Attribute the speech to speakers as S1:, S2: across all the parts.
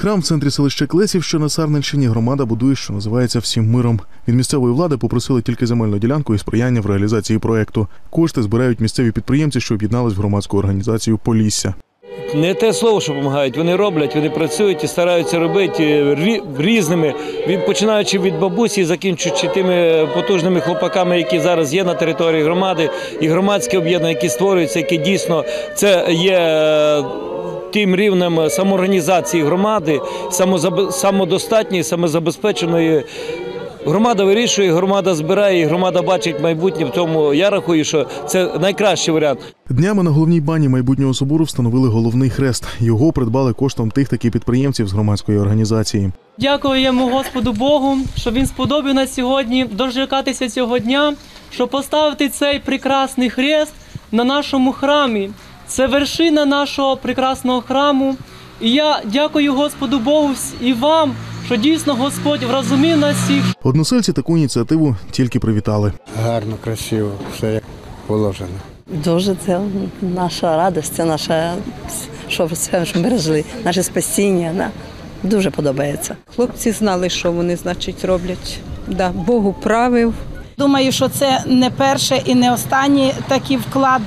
S1: Храм в центрі селища Клесів, що на Сарненщині, громада будує, що називається всім миром. Від місцевої влади попросили тільки земельну ділянку і сприяння в реалізації проекту. Кошти збирають місцеві підприємці, що об'єднались в громадську організацію Полісся.
S2: Не те слово, що допомагають. Вони роблять, вони працюють і стараються робити рі- різними, від починаючи від бабусі, закінчуючи тими потужними хлопаками, які зараз є на території громади, і громадські об'єднання, які створюються, які дійсно це є. Тим рівнем самоорганізації громади, самодостатньої, самозабезпеченої громада вирішує, громада збирає, і громада бачить майбутнє. В тому я рахую, що це найкращий варіант.
S1: Днями на головній бані майбутнього собору встановили головний хрест. Його придбали коштом тих таки підприємців з громадської організації.
S3: Дякуємо Господу Богу, що Він сподобав нас сьогодні дочекатися цього дня, щоб поставити цей прекрасний хрест на нашому храмі. Це вершина нашого прекрасного храму. І я дякую Господу Богу і вам, що дійсно Господь вразумів нас всіх,
S1: Односельці таку ініціативу тільки привітали.
S4: Гарно, красиво, все як положено.
S5: Дуже це наша радість, це наша, що все, що ми жили, наше спасіння. Да. Дуже подобається.
S6: Хлопці знали, що вони, значить, роблять. Да, Богу правив.
S7: Думаю, що це не перше і не останній такий вклад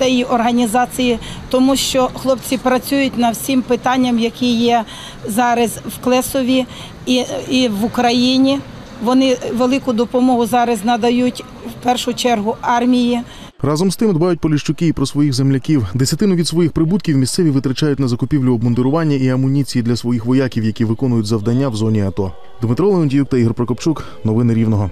S7: цієї організації, тому що хлопці працюють над всім питанням, які є зараз в Клесові і, і в Україні. Вони велику допомогу зараз надають в першу чергу армії.
S1: Разом з тим дбають поліщуки і про своїх земляків. Десятину від своїх прибутків місцеві витрачають на закупівлю обмундирування і амуніції для своїх вояків, які виконують завдання в зоні АТО. Дмитро Леонтіюк та Ігор Прокопчук. Новини Рівного.